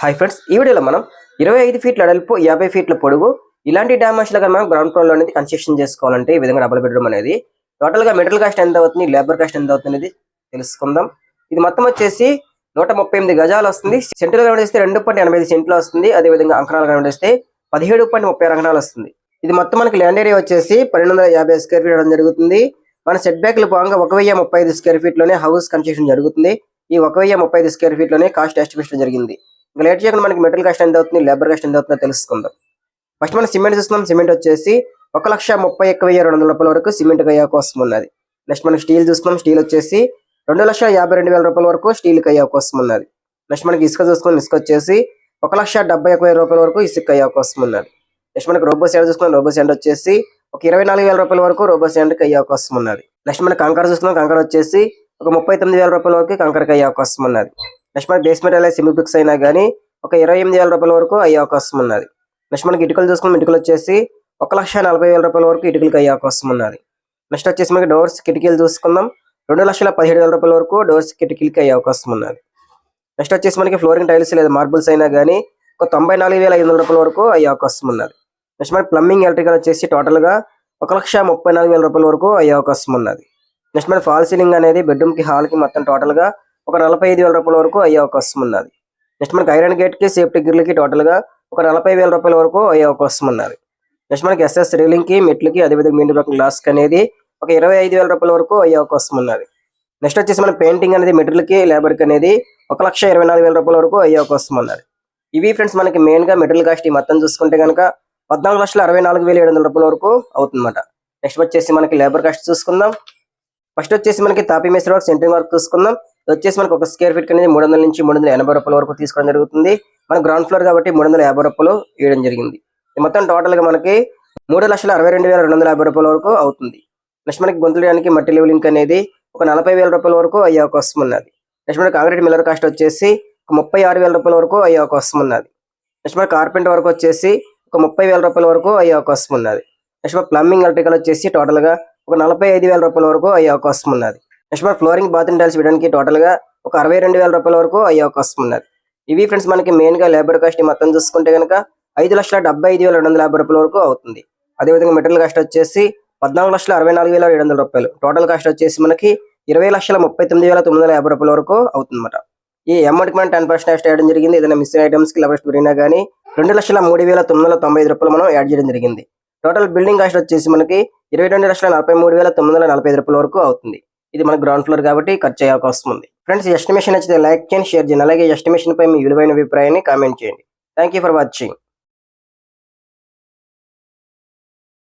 Hi friends ఈ వీడియోలో మనం ఇరవై ఐదు ఫీట్ల అడల్పు యాభై ఫీట్ల పొడుగు ఇలాంటి డామేజ్ కానీ మనం గ్రౌండ్ ఫ్లోర్లో అనేది కన్స్ట్రక్షన్ చేసుకోవాలంటే ఈ విధంగా డబుల్ బెడ్రూమ్ అనేది టోటల్గా మెటల్ కాస్ట్ ఎంత అవుతుంది లేబర్ కాస్ట్ ఎంత అవుతుంది అనేది తెలుసుకుందాం. ఇది మొత్తం వచ్చేసి నూట ముప్పై ఎనిమిది గజాలు వస్తుంది. సెంట్రల్ గ్రౌండ్ వేస్తే రెండు పాయింట్ ఎనభై ఐదు సెంట్లు వస్తుంది. అదే విధంగా అంకణాల గ్రౌండ్ వేస్తే పదిహేడు పాయింట్ ముప్పై ఆరు అంకణాలు వస్తుంది. ఇది మొత్తం మనకి ల్యాండ్ ఏరియా వచ్చేసి పన్నెండు వందల యాభై స్క్వేర్ ఫీట్ అవడం జరుగుతుంది. మన సెట్ బ్యాక్లు భాగంగా ఒక వెయ్యి ముప్పై ఐదు స్క్వేర్ ఫీట్లోనే హౌస్ కన్స్ట్రక్షన్ జరుగుతుంది. ఈ ఒక వెయ్యి ముప్పై ఐదు స్క్వేర్ ఫీట్లోనే కాస్ట్ ఎస్టిమేషన్ జరిగింది. ఇంకా లేట్ చేయకుండా మనకి మెటల్ కాస్ట్ ఎంత అవుతుంది లేబర్ కాస్ట్ ఎంత అవుతుందో తెలుసుకుందాం. ఫస్ట్ మనం సిమెంట్ చూసుకున్నాం సిమెంట్ వచ్చేసి ఒక లక్ష ముప్పై ఒక్క వెయ్యి రెండు వందల రూపాయల వరకు సిమెంట్ అయ్యే అవకాశం ఉన్నది. నెక్స్ట్ మనకి స్టీల్ చూస్తున్నాం. స్టీల్ వచ్చేసి రెండు లక్షల యాభై రెండు వేల రూపాయల వరకు స్టీల్ అయ్యే అవకాశం ఉన్నది. నెక్స్ట్ మనకి ఇసుక చూసుకున్నాం ఇసుక వచ్చేసి ఒక లక్ష డెబ్బై ఒక రూపాయల వరకు ఇసుక అయ్యే అవకాశం ఉన్నది. నెక్స్ట్ మనకి రోబో సెండ్ చూసుకున్నాం రోబో సెండ్ వచ్చేసి ఒక ఇరవై నాలుగు వేల రూపాయల వరకు రోబో శాండ్కి అయ్యే అవకాశం ఉన్నది. నెక్స్ట్ మనకి కంకర చూసుకున్నాం కంకర వచ్చేసి ఒక ముప్పై తొమ్మిది వేల రూపాయల వరకు కంకరకి అయ్యే అవకాశం ఉన్నది. నెక్స్ట్ మనకి బేస్ మెటీరియల్ సిమి బ్రిక్స్ అయినా కానీ ఒక ఇరవై ఎనిమిది వేల రూపాయల వరకు అయ్యే అవకాశం ఉన్నది. నెక్స్ట్ మనకి ఇటుకలు చూసుకున్న ఇటుకలు వచ్చేసి ఒక లక్ష నలభై వేల రూపాయల వరకు ఇటుకలకి అయ్యే అవకాశం ఉన్నది. నెక్స్ట్ వచ్చేసి మనకి డోర్స్ కిటికీలు చూసుకుందాం. రెండు లక్షల పదిహేడు వేల రూపాయల వరకు డోర్స్ కిటికీలకి అయ్యే అవకాశం ఉన్నది. నెక్స్ట్ వచ్చేసి మనకి ఫ్లోరింగ్ టైల్స్ లేదా మార్బుల్స్ అయినా కానీ ఒక తొంభై నాలుగు వేల ఐదు వందల రూపాయల వరకు అయ్యే అవకాశం ఉన్నది. నెక్స్ట్ మనకి ప్లంబింగ్ ఎలక్ట్రికల్ వచ్చేసి టోటల్గా ఒక లక్ష ముప్పై నాలుగు వేల రూపాయల వరకు అయ్యే అవకాశం ఉన్నది. నెక్స్ట్ మన ఫాల్ సీలింగ్ అనేది బెడ్రూమ్కి కి హాల్కి మొత్తం టోటల్గా ఒక నలభై ఐదు వేల రూపాయల వరకు అయ్యే అవకాశం ఉన్నది. నెక్స్ట్ మనకి ఐరన్ గేట్కి సేఫ్టీ గిర్లకి టోటల్గా ఒక నలభై వేల రూపాయల వరకు అయ్యే అవకాశం ఉన్నది. నెక్స్ట్ మనకి ఎస్ఎస్ రీలింగ్కి మెట్లకి అదేవిధంగా మీండి బ్లాక్ గ్లాస్కి అనేది ఒక ఇరవై ఐదు వేల రూపాయల వరకు అయ్యే అవకాశం ఉన్నది. నెక్స్ట్ వచ్చేసి మన పెయింటింగ్ అనేది మెటీరియల్కి కి లేబర్కి అనేది ఒక లక్ష ఇరవై నాలుగు వేల రూపాయల వరకు అయ్యే అవకాశం ఉన్నది. ఇవి ఫ్రెండ్స్ మనకి మెయిన్గా మెటీరియల్ కాస్ట్ ఈ మొత్తం చూసుకుంటే కనుక పద్నాలుగు లక్షల అరవై నాలుగు వేల ఏడు వందల రూపాయల వరకు అవుతుందన్నమాట. నెక్స్ట్ వచ్చేసి మనకి లేబర్ కాస్ట్ చూసుకుందాం. ఫస్ట్ వచ్చేసి మనకి తాపీ మేస్త్రి వర్క్ సెంటరింగ్ వర్క్ చూసుకుందాం. వచ్చేసి మనకు ఒక స్క్వేర్ ఫీట్ అనేది మూడు వందల నుంచి మూడు వందల ఎనభై రూపాయల వరకు తీసుకోవడం జరుగుతుంది. మన గ్రౌండ్ ఫ్లోర్ కాబట్టి మూడు వందల యాభై రూపాయలు వేయడం జరిగింది. ఇది మొత్తం టోటల్గా మనకి మూడు లక్షల అరవై రెండు వేల రెండు వందల యాభై రూపాయల వరకు అవుతుంది. నెక్స్ట్ మనకి గొంతులడానికి మట్టి లెవెలింగ్ అనేది ఒక నలభై వేల రూపాయల వరకు అయ్యే అవకాశం ఉన్నది. నెక్స్ట్ మనకి కాంక్రీట్ మిల్లర్ కాస్ట్ వచ్చేసి ఒక ముప్పై ఆరు వేల రూపాయల వరకు అయ్యే అవకాశం ఉన్నది. నెక్స్ట్ మనకి కార్పెంట్ వరకు వచ్చేసి ఒక ముప్పై వేల రూపాయల వరకు అయ్యే అవకాశం ఉన్నది. నెక్స్ట్ మనకి ప్లంబింగ్ ఎలక్ట్రికల్ వచ్చేసి టోటల్గా ఒక నలభై ఐదు వేల రూపాయల వరకు అయ్యే అవకాశం ఉన్నది. నెక్స్ట్ మన ఫ్లోరింగ్ బాత్రూమ్ టైల్స్ వేయడానికి టోటల్గా ఒక అరవై రెండు వేల రూపాయల వరకు అయ్యే అవకాశం ఉన్నది. ఇవి ఫ్రెండ్స్ మనకి మెయిన్గా లేబర్ కాస్ట్ మొత్తం చూసుకుంటే కనుక ఐదు లక్షల డెబ్బై ఐదు వేల రెండు వందల యాభై రూపాయల వరకు అవుతుంది. అదేవిధంగా మెటీరియల్ కాస్ట్ వచ్చేసి పద్నాలుగు లక్షల అరవై నాలుగు వేల ఏడు వందల రూపాయలు. టోటల్ కాస్ట్ వచ్చేసి మనకి ఇరవై లక్షల ముప్పై తొమ్మిది వేల తొమ్మిది వందల యాభై రూపాయల వరకు అవుతుందన్నమాట. ఈ అమౌంట్కి మనం టెన్ పర్సెంట్ యాడ్ చేయడం జరిగింది. ఏదైనా మిస్సింగ్ ఐటమ్స్కి లెవెస్ట్ పెరిగినా కానీ రెండు లక్షల మూడు వేల తొమ్మిది వందల తొంభై ఐదు రూపాయలు మనం యాడ్ చేయడం జరిగింది. టోటల్ బిల్డింగ్ కాస్ట్ వచ్చేసి మనకి ఇరవై రెండు లక్షల నలభై మూడు వేల తొమ్మిది వందల నలభై ఐదు రూపాయల వరకు అవుతుంది. ఇది మన గ్రౌండ్ ఫ్లోర్ కాబట్టి ఖర్చు అయ్యే అవకాశం ఉంది ఫ్రెండ్స్ ఎస్టిమేషన్ నచ్చితే లైక్ చేయండి షేర్ చేయండి. అలాగే ఎస్టిమేషన్ పై మీ విలువైన అభిప్రాయాన్ని కామెంట్ చేయండి. Thank for watching